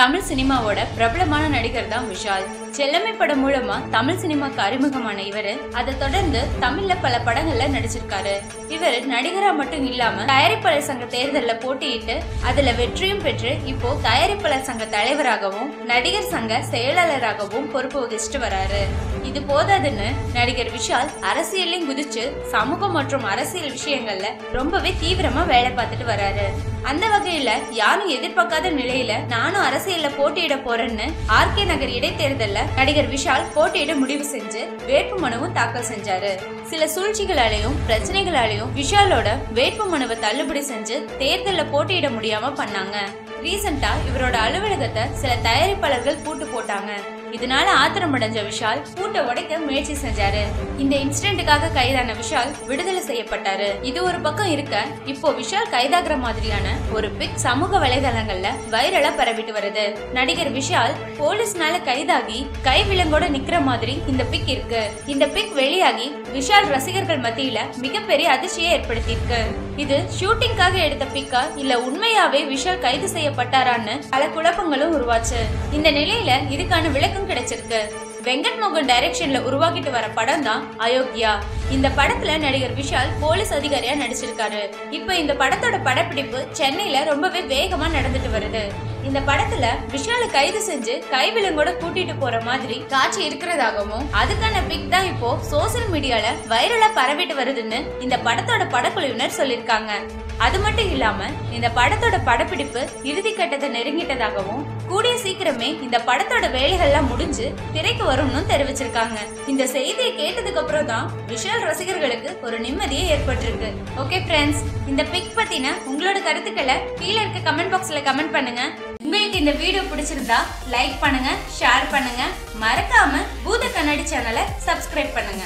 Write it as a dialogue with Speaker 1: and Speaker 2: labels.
Speaker 1: தமிழ் சினிமாவோட பிரபலமான நடிகர் தான் விஷால். செல்லமை படம் மூலமா தமிழ் சினிமாக்கு அறிமுகமான இவரு. அதை தொடர்ந்து தமிழ்ல பல படங்கள்ல நடிச்சிருக்காரு. இவர் நடிகரா மட்டும் இல்லாம தயாரிப்பாளர் சங்க தேர்தலில் போட்டியிட்டு அதுல வெற்றியும் பெற்று இப்போ தயாரிப்பாளர் சங்க தலைவராகவும் நடிகர் சங்க செயலாளராகவும் பொறுப்பு வகிச்சுட்டு வராரு. இது போதாதுன்னு நடிகர் விஷால் அரசியலையும் குதிச்சு சமூகம் மற்றும் அரசியல் விஷயங்கள்ல ரொம்பவே தீவிரமா வேலை பார்த்துட்டு வராரு. அந்த வகையில யாரும் எதிர்பார்க்காத நிலையில நானும் அரசு அரசியல்ல போட்டியிட போறேன்னு ஆர்கே நகர் இடைத்தேர்தல்ல நடிகர் விஷால் போட்டியிட முடிவு செஞ்சு வேட்பு மனுவும் தாக்கல் செஞ்சாரு. சில சூழ்ச்சிகளாலையும் பிரச்சனைகளாலையும் விஷாலோட வேட்பு மனுவை தள்ளுபடி செஞ்சு தேர்தல்ல போட்டியிட முடியாம பண்ணாங்க. ரீசெண்டா இவரோட அலுவலகத்தை சில தயாரிப்பாளர்கள் பூட்டு போட்டாங்க. இதனால ஆத்திரமடைஞ்ச விஷால் பூட்டை உடைக்க முயற்சி செஞ்சாரு. இந்த இன்சிடென்ட்டுக்காக கைதான விஷால் விடுதலை செய்யப்பட்டாரு. இது ஒரு பக்கம் இருக்க இப்போ விஷால் கைதாகிற மாதிரியான ஒரு பிக் சமூக வலைதளங்கள்ல வைரலா பரவிட்டு வருது. நடிகர் விஷால் போலீஸ்னால கைதாகி கை விலங்கோட நிக்கிற மாதிரி இந்த பிக் இருக்கு. இந்த பிக் வெளியாகி விஷால் ரசிகர்கள் மத்தியில மிகப்பெரிய அதிர்ச்சியை ஏற்படுத்தியிருக்கு. இது ஷூட்டிங்காக எடுத்த பிக்கா இல்ல உண்மையாவே விஷால் கைது செய்யப்பட்டாரான்னு பல குழப்பங்களும் உருவாச்சு. இந்த நிலையில இதுக்கான விளக்கம் கிடைச்சிருக்கு. வெங்கட் மோகன் டைரக்ஷன்ல உருவாக்கிட்டு வர படம் தான் அயோக்கியா. இந்த படத்துல நடிகர் விஷால் போலீஸ் அதிகாரியா நடிச்சிருக்காரு. இப்ப இந்த படத்தோட படப்பிடிப்பு சென்னையில ரொம்பவே வேகமா நடந்துட்டு வருது. இந்த படத்துல விஷால கைது செஞ்சு கைவிலங்கோட கூட்டிட்டு போற மாதிரி காட்சி இருக்கிறதாகவும் அதுக்கான பிக் தான் இப்போ சோசியல் மீடியால வைரலா பரவிட்டு வருதுன்னு இந்த படத்தோட படக்குழுவினர் சொல்லிருக்காங்க அது மட்டும் இல்லாம இந்த படத்தோட படப்பிடிப்பு இறுதி கட்டத்தை நெருங்கிட்டதாகவும் கூடிய சீக்கிரமே இந்த படத்தோட வேலைகள்லாம் முடிஞ்சு திரைக்கு வரும்னு தெரிவிச்சிருக்காங்க. இந்த செய்தியை கேட்டதுக்கு அப்புறம் தான் விஷால் ரசிகர்களுக்கு ஒரு நிம்மதியை ஏற்பட்டிருக்கு. ஓகே ஃப்ரெண்ட்ஸ் இந்த பிக் பத்தின உங்களோட கருத்துக்களை கீழே இருக்க கமெண்ட் பாக்ஸ்ல கமெண்ட் பண்ணுங்க. உங்களுக்கு இந்த வீடியோ பிடிச்சிருந்தா லைக் பண்ணுங்க ஷேர் பண்ணுங்க. மறக்காம பூத கண்ணாடி சேனலை சப்ஸ்கிரைப் பண்ணுங்க.